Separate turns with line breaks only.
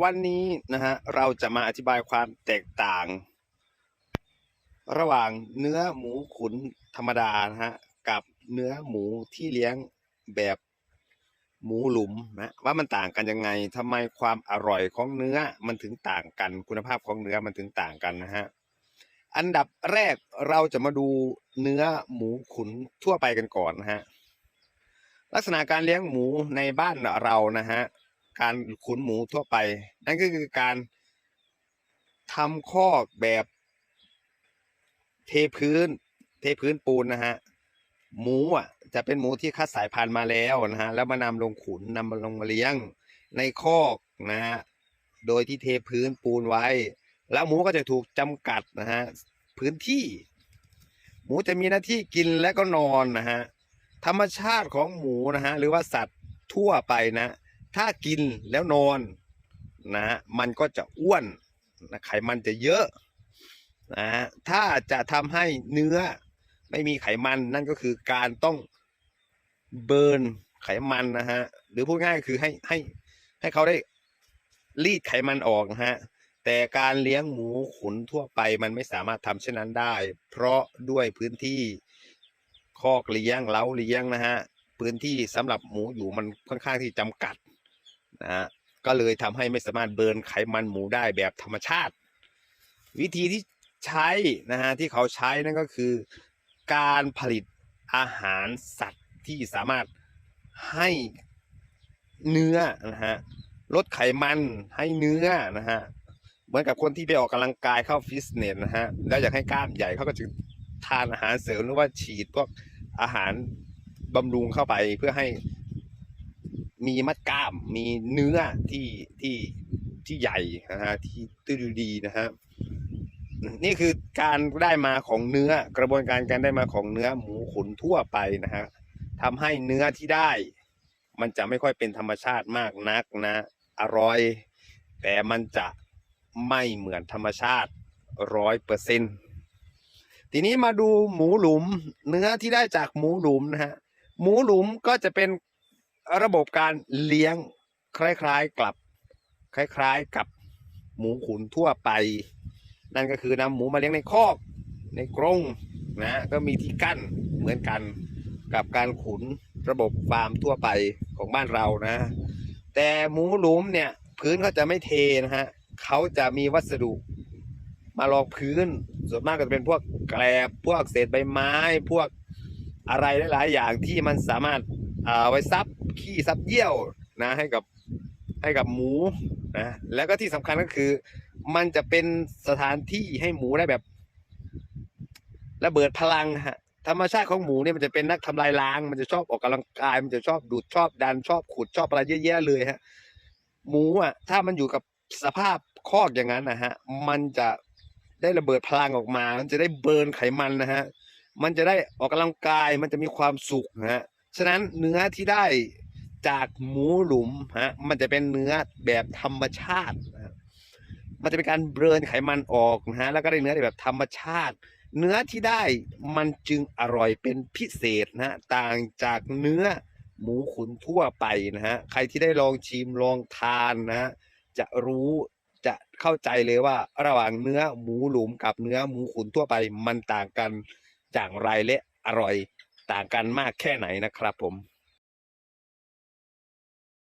วันนี้นะฮะเราจะมาอธิบายความแตกต่าง ระหว่างเนื้อหมูขุนธรรมดานะฮะกับเนื้อหมูที่เลี้ยงแบบหมูหลุมนะว่ามันต่างกันยังไงทำไมความอร่อยของเนื้อมันถึงต่างกันคุณภาพของเนื้อมันถึงต่างกันนะฮะอันดับแรกเราจะมาดูเนื้อหมูขุนทั่วไปกันก่อนนะฮะลักษณะการเลี้ยงหมูในบ้านเรานะฮะ การขุนหมูทั่วไป นั่นก็คือการทำคอกแบบเทพื้น เทพื้นปูนนะฮะ หมูอะ จะเป็นหมูที่คัดสายพันธุ์มาแล้วนะฮะ แล้วมานำลงขุนนำมาลงมาเลี้ยงในคอกนะฮะ โดยที่เทพื้นปูนไว้ แล้วหมูก็จะถูกจำกัดนะฮะ พื้นที่ หมูจะมีหน้าที่กินและก็นอนนะฮะ ธรรมชาติของหมูนะฮะ หรือว่าสัตว์ทั่วไปนะ ถ้ากินแล้วนอนนะฮะมันก็จะอ้วนนะไขมันจะเยอะนะฮะถ้าจะทำให้เนื้อไม่มีไขมันนั่นก็คือการต้องเบิร์นไขมันนะฮะหรือพูดง่ายคือให้ให้ให้เขาได้รีดไขมันออกนะฮะแต่การเลี้ยงหมูขุนทั่วไปมันไม่สามารถทำเช่นนั้นได้ เพราะด้วยพื้นที่คอกเลี้ยงเล้าเลี้ยงนะฮะพื้นที่สำหรับหมูอยู่มันค่อนข้างที่จำกัด นะฮะก็เลยทำให้ไม่สามารถเบิร์นไขมันหมูได้แบบธรรมชาติ วิธีที่ใช้นะฮะที่เขาใช้นั่นก็คือ การผลิตอาหารสัตว์ที่สามารถให้เนื้อนะฮะลดไขมันให้เนื้อนะฮะเหมือนกับคนที่ไปออกกำลังกายเข้าฟิตเนสนะฮะแล้วอยากให้กล้ามใหญ่เขาก็จะทานอาหารเสริมหรือว่าฉีดพวกอาหารบำรุงเข้าไปเพื่อให้ มีมัดกล้าม มีเนื้อที่ที่ที่ใหญ่นะฮะที่ตื้อดีนะฮะนี่คือการได้มาของเนื้อกระบวนการการได้มาของเนื้อหมูขุนทั่วไปนะฮะทำให้เนื้อที่ได้ มันจะไม่ค่อยเป็นธรรมชาติมากนักนะ อร่อย แต่มันจะไม่เหมือนธรรมชาติร้อยเปอร์เซ็นทีนี้มาดูหมูหลุม เนื้อที่ได้จากหมูหลุมนะฮะหมูหลุมก็จะเป็น ระบบการเลี้ยงคล้ายๆกับ คล้าย ๆกับหมูขุนทั่วไป นั่นก็คือนำหมูมาเลี้ยงในคอกในกรงนะก็มีที่กั้นเหมือนกันกับการขุนระบบฟาร์มทั่วไปของบ้านเรานะ แต่หมูหลุมเนี่ยพื้นเขาจะไม่เทนะฮะเขาจะมีวัสดุมารองพื้น ส่วนมากก็จะเป็นพวกแกลบพวกเศษใบไม้ พวกอะไรหลาย ๆ อย่างที่มันสามารถเอาไว้ซับ ขี้ซับเยี่ยวนะให้กับให้กับหมูนะแล้วก็ที่สำคัญก็คือ มันจะเป็นสถานที่ให้หมูได้แบบระเบิดพลังฮะธรรมชาติของหมูเนี่ยมันจะเป็นนักทำลายล้าง มันจะชอบออกกำลังกาย มันจะชอบดูดชอบดันชอบขุดชอบอะไรเยอะแยะเลยฮะหมูอะ ถ้ามันอยู่กับสภาพคอกอย่างนั้นนะฮะ มันจะได้ระเบิดพลังออกมา มันจะได้เบิร์นไขมันนะฮะ มันจะได้ออกกำลังกาย มันจะมีความสุขนะฮะ ฉะนั้นเนื้อที่ได้ จากหมูหลุมฮะมันจะเป็นเนื้อแบบธรรมชาตินะฮะมันจะเป็นการเบรนไขมันออกนะฮะแล้วก็ได้เนื้อแบบธรรมชาติ เนื้อที่ได้มันจึงอร่อยเป็นพิเศษนะฮะต่างจากเนื้อหมูขุนทั่วไปนะฮะใครที่ได้ลองชิมลองทานนะฮะจะรู้จะเข้าใจเลยว่าระหว่างเนื้อหมูหลุมกับเนื้อหมูขุนทั่วไป มันต่างกันอย่างไรและอร่อยต่างกันมากแค่ไหนนะครับผม